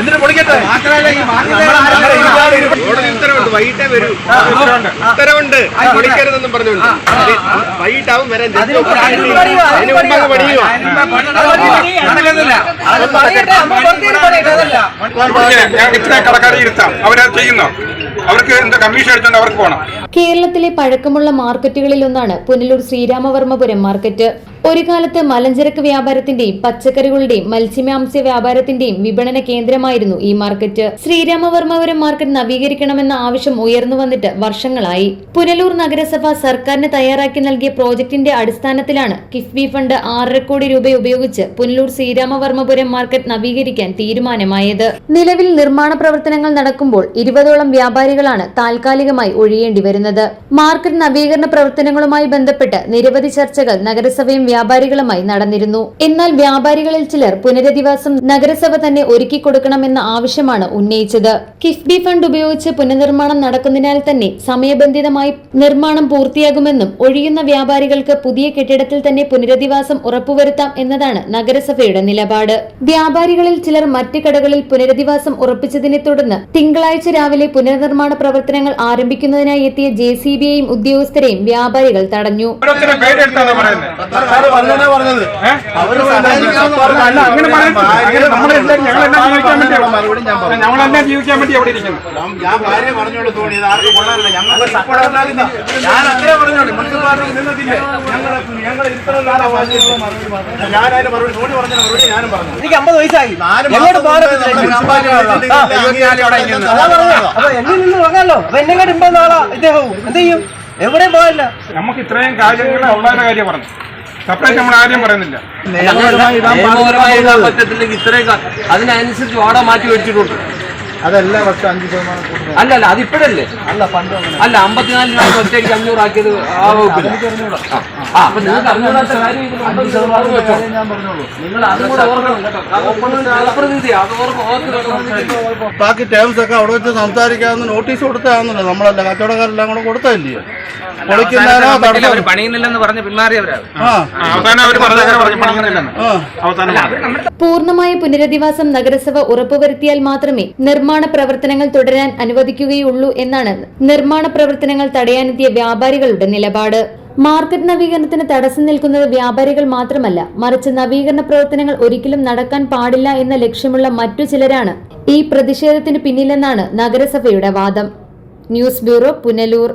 എന്തിനു പൊളിക്കട്ടെ? കോടതി ഉത്തരവുണ്ട് വൈകിട്ടേ വരൂ. ഉത്തരവുണ്ട്. പൊളിക്കരുതെന്നും പറഞ്ഞുകൊണ്ട്. വൈകിട്ടാവും വരാൻ അതിന് മുമ്പ് അങ്ങ് പണിയുക ഇത്ര കടക്കാരെ ഇരുത്താം. അവരത് ചെയ്യുന്നു? അവർക്ക് എന്താ കമ്മീഷൻ അടിച്ചോണ്ട് അവർക്ക് പോകണം കേരളത്തിലെ പഴക്കമുള്ള മാർക്കറ്റുകളിൽ ഒന്നാണ് പുനലൂർ ശ്രീരാമവർമ്മപുരം മാർക്കറ്റ്. ഒരു കാലത്ത് മലഞ്ചരക്ക് വ്യാപാരത്തിന്റെയും പച്ചക്കറികളുടെയും മത്സ്യമാംസ്യ വ്യാപാരത്തിന്റെയും വിപണന കേന്ദ്രമായിരുന്നു ഈ മാർക്കറ്റ്. ശ്രീരാമവർമ്മപുരം മാർക്കറ്റ് നവീകരിക്കണമെന്ന ആവശ്യം ഉയർന്നു വന്നിട്ട് വർഷങ്ങളായി. പുനലൂർ നഗരസഭ സർക്കാരിന് തയ്യാറാക്കി നൽകിയ പ്രോജക്ടിന്റെ അടിസ്ഥാനത്തിലാണ് കിഫ്ബി ഫണ്ട് ആറര കോടി രൂപ ഉപയോഗിച്ച് പുനലൂർ ശ്രീരാമവർമ്മപുരം മാർക്കറ്റ് നവീകരിക്കാൻ തീരുമാനമായത്. നിലവിൽ നിർമ്മാണ പ്രവർത്തനങ്ങൾ നടക്കുമ്പോൾ ഇരുപതോളം വ്യാപാരികളാണ് താൽക്കാലികമായി ഒഴിയേണ്ടി വരുന്നത്. മാർക്കറ്റ് നവീകരണ പ്രവർത്തനങ്ങളുമായി ബന്ധപ്പെട്ട് നിരവധി ചർച്ചകൾ നഗരസഭയും വ്യാപാരികളുമായി നടന്നിരുന്നു. എന്നാൽ വ്യാപാരികളിൽ ചിലർ പുനരധിവാസം നഗരസഭ തന്നെ ഒരുക്കി കൊടുക്കണമെന്ന ആവശ്യമാണ് ഉന്നയിച്ചത്. കിഫ്ബി ഫണ്ട് ഉപയോഗിച്ച് പുനർനിർമ്മാണം നടക്കുന്നതിനാൽ തന്നെ സമയബന്ധിതമായി നിർമ്മാണം പൂർത്തിയാകുമെന്നും ഒഴിയുന്ന വ്യാപാരികൾക്ക് പുതിയ കെട്ടിടത്തിൽ തന്നെ പുനരധിവാസം ഉറപ്പുവരുത്താം എന്നതാണ് നഗരസഭയുടെ നിലപാട്. വ്യാപാരികളിൽ ചിലർ മറ്റ് കടകളിൽ പുനരധിവാസം ഉറപ്പിച്ചതിനെ തുടർന്ന് തിങ്കളാഴ്ച രാവിലെ പുനർനിർമ്മാണ പ്രവർത്തനങ്ങൾ ആരംഭിക്കുന്നതിനായി എത്തിയ ജെ സി ബിയെയും ഉദ്യോഗസ്ഥരെയും വ്യാപാരികൾ തടഞ്ഞു. പറഞ്ഞത്. അല്ല അങ്ങനെ പറയുന്നത് അങ്ങനെ നമ്മളെല്ലാം ഞങ്ങളെല്ലാം ജീവിക്കാൻ വേണ്ടി മറുപടി ഞാൻ പറഞ്ഞു. ഞങ്ങളെല്ലാം ജീവിക്കാൻ വേണ്ടി അവിടെ ഇരിക്കുന്നു. ഞാൻ ഭാര്യ പറഞ്ഞോളൂ തോണി ഇത് ആർക്കും കൊള്ളാറില്ല. ഞങ്ങൾ സപ്പോർട്ട് ഉണ്ടാകുന്ന ഞാൻ അത്രേ പറഞ്ഞോളൂ. മുനിസിപ്പാലിറ്റി നിന്നതില്ല ഞങ്ങൾ ഞങ്ങൾ ഇത്ര മറുപടി തോണി പറഞ്ഞ മറുപടി ഞാനും പറഞ്ഞു. എനിക്ക് അമ്പത് വയസ്സായി. അപ്പൊ എന്നിൽ നിന്ന് വാങ്ങാലോ? അപ്പൊ എന്നെ കാട്ടി ഇമ്പത് നാളാ ഇദ്ദേഹവും. എന്ത് ചെയ്യും? എവിടെയും പോയല്ല നമുക്ക് ഇത്രയും കാര്യങ്ങൾ അവളുടെ കാര്യം പറഞ്ഞു. സെപ്പറേറ്റ് നമ്മൾ ആരും പറയുന്നില്ല. നിയമപരമായി ഇടാൻ പറ്റത്തില്ലെങ്കിൽ ഇത്രയും കാ- അതിനനുസരിച്ച് വാട മാറ്റി വെച്ചിട്ടുണ്ട്. അതല്ല പക്ഷെ അഞ്ച് ശതമാനം കൂടുതൽ അല്ല അല്ല അതിപ്പോഴല്ലേ അല്ല പണ്ട് അല്ല അമ്പത്തിനാല് രൂപ ഒറ്റയ്ക്ക് അഞ്ഞൂറാക്കിയത് ആ വകുപ്പില്ല ആ, ആ, അപ്പൊ നിങ്ങൾക്ക് അറിഞ്ഞൂടാത്ത കാര്യം ഇതിൽ അമ്പത് ശതമാനം വെച്ചോ. ഞാൻ പറഞ്ഞോളൂ നിങ്ങൾ അതും കൂടെ ഓർക്കണം കേട്ടോ. അത് ഓപ്പണിന്റെ ജനപ്രതിനിധി അത് ഓർമ്മ ഓർത്ത് ബാക്കി ടേംസ് ഒക്കെ അവിടെ വെച്ച് സംസാരിക്കാമെന്ന് നോട്ടീസ് കൊടുത്താണെന്നല്ലോ നമ്മളല്ല കച്ചവടക്കാരെല്ലാം കൂടെ കൊടുത്തല്ലയോ പൊളിക്കുന്നതിനോ തടസ്സം? പണിയുന്നില്ലെന്ന് പറഞ്ഞ് പിന്മാറിയവരാണ് ആ. ആ, അവസാനം അവർ പറഞ്ഞ പറഞ്ഞു പണിയുന്നില്ലെന്ന്. ആ. അവസാനം. പൂർണമായ പുനരധിവാസം നഗരസഭ ഉറപ്പുവരുത്തിയാൽ മാത്രമേ നിർമ്മാണ പ്രവർത്തനങ്ങൾ തുടരാൻ അനുവദിക്കുകയുള്ളൂ എന്നാണ് നിർമ്മാണ പ്രവർത്തനങ്ങൾ തടയാനെത്തിയ വ്യാപാരികളുടെ നിലപാട്. മാർക്കറ്റ് നവീകരണത്തിന് തടസ്സം നിൽക്കുന്നത് വ്യാപാരികൾ മാത്രമല്ല മറിച്ച് നവീകരണ പ്രവർത്തനങ്ങൾ ഒരിക്കലും നടക്കാൻ പാടില്ല എന്ന ലക്ഷ്യമുള്ള മറ്റു ചിലരാണ് ഈ പ്രതിഷേധത്തിന് പിന്നിലെന്നാണ് നഗരസഭയുടെ വാദം. News bureau Punalur.